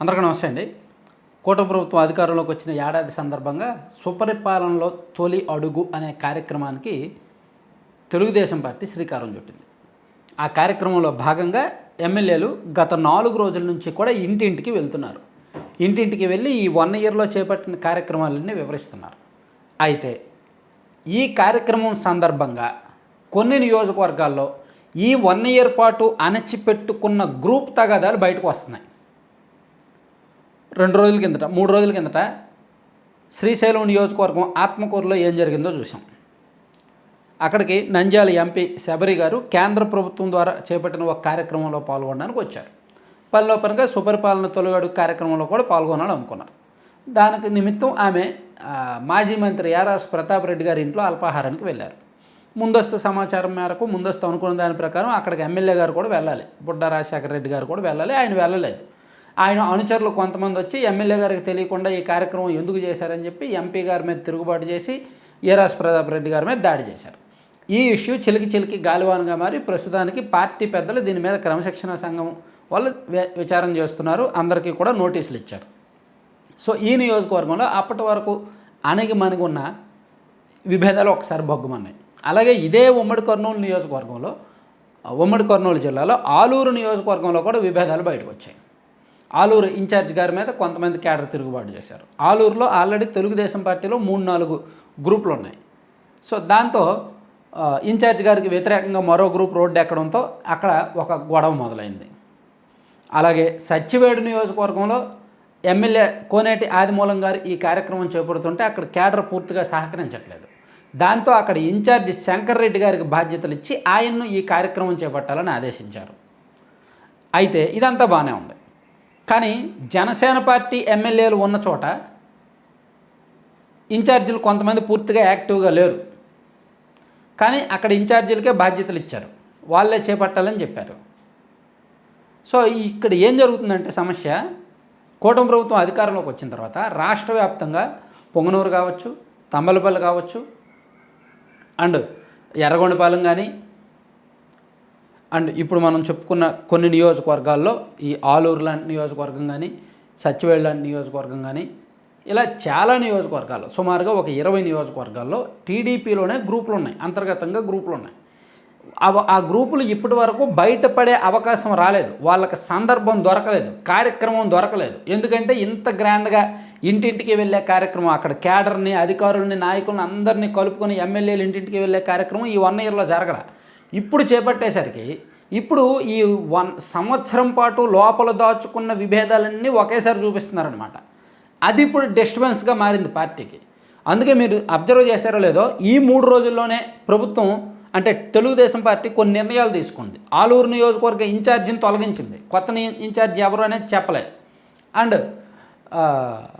అందరికీ నమస్తే అండి. కూటమి ప్రభుత్వం అధికారంలోకి వచ్చిన ఏడాది సందర్భంగా సుపరిపాలనలో తొలి అడుగు అనే కార్యక్రమానికి తెలుగుదేశం పార్టీ శ్రీకారం చుట్టింది. ఆ కార్యక్రమంలో భాగంగా ఎమ్మెల్యేలు గత నాలుగు రోజుల నుంచి కూడా ఇంటింటికి వెళ్తున్నారు. ఇంటింటికి వెళ్ళి ఈ వన్ ఇయర్లో చేపట్టిన కార్యక్రమాలన్నీ వివరిస్తున్నారు. అయితే ఈ కార్యక్రమం సందర్భంగా కొన్ని నియోజకవర్గాల్లో ఈ వన్ ఇయర్ పాటు అణచిపెట్టుకున్న గ్రూప్ తగాదాలు బయటకు వస్తున్నాయి. రెండు రోజుల కిందట మూడు రోజుల కిందట శ్రీశైలం నియోజకవర్గం ఆత్మకూరులో ఏం జరిగిందో చూసాం అక్కడికి నంద్యాల ఎంపీ శబరి గారు కేంద్ర ప్రభుత్వం ద్వారా చేపట్టిన ఒక కార్యక్రమంలో పాల్గొనడానికి వచ్చారు. పనిలోపరంగా సుపరిపాలన తొలగడు కార్యక్రమంలో కూడా పాల్గొనాలని అనుకున్నారు. దానికి నిమిత్తం ఆమె మాజీ మంత్రి యారాస్ ప్రతాప్ రెడ్డి గారి ఇంట్లో అల్పాహారానికి వెళ్ళారు. ముందస్తు సమాచారం మేరకు ముందస్తు అనుకున్న దాని ప్రకారం అక్కడికి ఎమ్మెల్యే గారు కూడా వెళ్ళాలి. బుడ్డ రాజశేఖర రెడ్డి గారు కూడా వెళ్ళాలి. ఆయన వెళ్ళలేదు. ఆయన అనుచరులు కొంతమంది వచ్చి ఎమ్మెల్యే గారికి తెలియకుండా ఈ కార్యక్రమం ఎందుకు చేశారని చెప్పి ఎంపీ గారి మీద తిరుగుబాటు చేసి ఏరాస్ ప్రతాప్ రెడ్డి గారి మీద దాడి చేశారు. ఈ ఇష్యూ చిలికి చిలికి గాలివానుగా మారి ప్రస్తుతానికి పార్టీ పెద్దలు దీని మీద క్రమశిక్షణ సంఘం వాళ్ళు విచారం విచారణ చేస్తున్నారు. అందరికీ కూడా నోటీసులు ఇచ్చారు. సో ఈ నియోజకవర్గంలో అప్పటి వరకు అణిగి మణిగి ఉన్న విభేదాలు ఒకసారి బొగ్గుమన్నాయి అలాగే ఇదే ఉమ్మడి కర్నూలు నియోజకవర్గంలో ఉమ్మడి కర్నూలు జిల్లాలో ఆలూరు నియోజకవర్గంలో కూడా విభేదాలు బయటకు వచ్చాయి. ఆలూరు ఇన్ఛార్జ్ గారి మీద కొంతమంది క్యాడర్ తిరుగుబాటు చేశారు. ఆలూరులో ఆల్రెడీ తెలుగుదేశం పార్టీలో మూడు నాలుగు గ్రూపులు ఉన్నాయి. సో దాంతో ఇన్ఛార్జ్ గారికి వ్యతిరేకంగా మరో గ్రూప్ రోడ్డు ఎక్కడంతో అక్కడ ఒక గొడవ మొదలైంది. అలాగే సచ్చివేడు నియోజకవర్గంలో ఎమ్మెల్యే కోనేటి ఆదిమూలం గారు ఈ కార్యక్రమం చేపడుతుంటే అక్కడ కేడర్ పూర్తిగా సహకరించట్లేదు. దాంతో అక్కడ ఇన్ఛార్జి శంకర్ రెడ్డి గారికి బాధ్యతలు ఇచ్చి ఆయన్ను ఈ కార్యక్రమం చేపట్టాలని ఆదేశించారు. అయితే ఇదంతా బాగానే ఉంది. కానీ జనసేన పార్టీ ఎమ్మెల్యేలు ఉన్న చోట ఇన్ఛార్జీలు కొంతమంది పూర్తిగా యాక్టివ్గా లేరు. కానీ అక్కడ ఇన్ఛార్జీలకే బాధ్యతలు ఇచ్చారు. వాళ్ళే చేపట్టాలని చెప్పారు. సో ఇక్కడ ఏం జరుగుతుందంటే సమస్య కూటమి ప్రభుత్వం అధికారంలోకి వచ్చిన తర్వాత రాష్ట్ర వ్యాప్తంగా పొంగనూరు కావచ్చు తంబలపల్లి కావచ్చు అండ్ ఎర్రగొండపాలెం కానీ అండ్ ఇప్పుడు మనం చెప్పుకున్న కొన్ని నియోజకవర్గాల్లో ఈ ఆలూరు లాంటి నియోజకవర్గం కానీ సచివేళ లాంటి నియోజకవర్గం కానీ ఇలా చాలా నియోజకవర్గాలు సుమారుగా ఒక ఇరవై నియోజకవర్గాల్లో టీడీపీలోనే గ్రూపులు ఉన్నాయి అంతర్గతంగా గ్రూపులు ఉన్నాయి. అవ- ఆ గ్రూపులు ఇప్పటి వరకు బయటపడే అవకాశం రాలేదు వాళ్ళకి సందర్భం దొరకలేదు కార్యక్రమం దొరకలేదు. ఎందుకంటే ఇంత గ్రాండ్గా ఇంటింటికి వెళ్ళే కార్యక్రమం అక్కడ క్యాడర్ని అధికారుల్ని నాయకుల్ని అందరినీ కలుపుకొని ఎమ్మెల్యేలు ఇంటింటికి వెళ్ళే కార్యక్రమం ఈ వన్ ఇయర్లో జరగల. ఇప్పుడు చేపట్టేసరికి ఇప్పుడు ఈ వన్ సంవత్సరం పాటు లోపల దాచుకున్న విభేదాలన్నీ ఒకేసారి చూపిస్తున్నారనమాట అది ఇప్పుడు డిస్టర్బెన్స్గా మారింది పార్టీకి. అందుకే మీరు అబ్జర్వ్ చేశారో లేదో ఈ మూడు రోజుల్లోనే ప్రభుత్వం అంటే తెలుగుదేశం పార్టీ కొన్ని నిర్ణయాలు తీసుకుంది. ఆలూరు నియోజకవర్గ ఇన్ఛార్జిని తొలగించింది. కొత్త ఇన్ఛార్జి ఎవరు అనేది చెప్పలేదు అండ్ ఆ,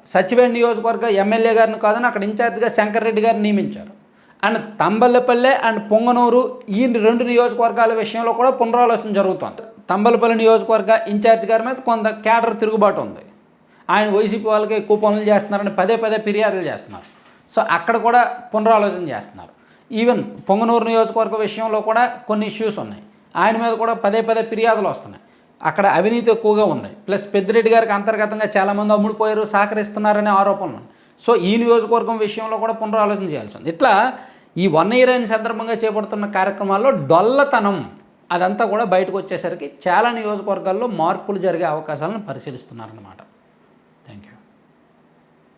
సచివేడ్ నియోజకవర్గ ఎమ్మెల్యే గారిని కాదని అక్కడ ఇన్ఛార్జిగా శంకర్ రెడ్డి గారిని నియమించారు. అండ్ తంబలపల్లె అండ్ పొంగనూరు ఈ రెండు నియోజకవర్గాల విషయంలో కూడా పునరాలోచన జరుగుతోంది. తంబలపల్లి నియోజకవర్గ ఇన్ఛార్జ్ గారి మీద కొంత క్యాడర్ తిరుగుబాటు ఉంది. ఆయన వైసీపీ వాళ్ళకి ఎక్కువ పనులు చేస్తున్నారని పదే పదే ఫిర్యాదులు చేస్తున్నారు. సో అక్కడ కూడా పునరాలోచన చేస్తున్నారు. ఈవెన్ పొంగనూరు నియోజకవర్గ విషయంలో కూడా కొన్ని ఇష్యూస్ ఉన్నాయి. ఆయన మీద కూడా పదే పదే ఫిర్యాదులు వస్తున్నాయి. అక్కడ అవినీతి ఎక్కువగా ఉంది. ప్లస్ పెద్దిరెడ్డి గారికి అంతర్గతంగా చాలామంది అమ్ముడుపోయారు సహకరిస్తున్నారనే ఆరోపణలు ఉన్నాయి. సో ఈ నియోజకవర్గం విషయంలో కూడా పునరాలోచన చేయాల్సి ఉంది ఇట్లా ఈ వన్ ఇయర్ అయిన సందర్భంగా చేపడుతున్న కార్యక్రమాల్లో డొల్లతనం అదంతా కూడా బయటకు వచ్చేసరికి చాలా నియోజకవర్గాల్లో మార్పులు జరిగే అవకాశాలను పరిశీలిస్తున్నారన్నమాట.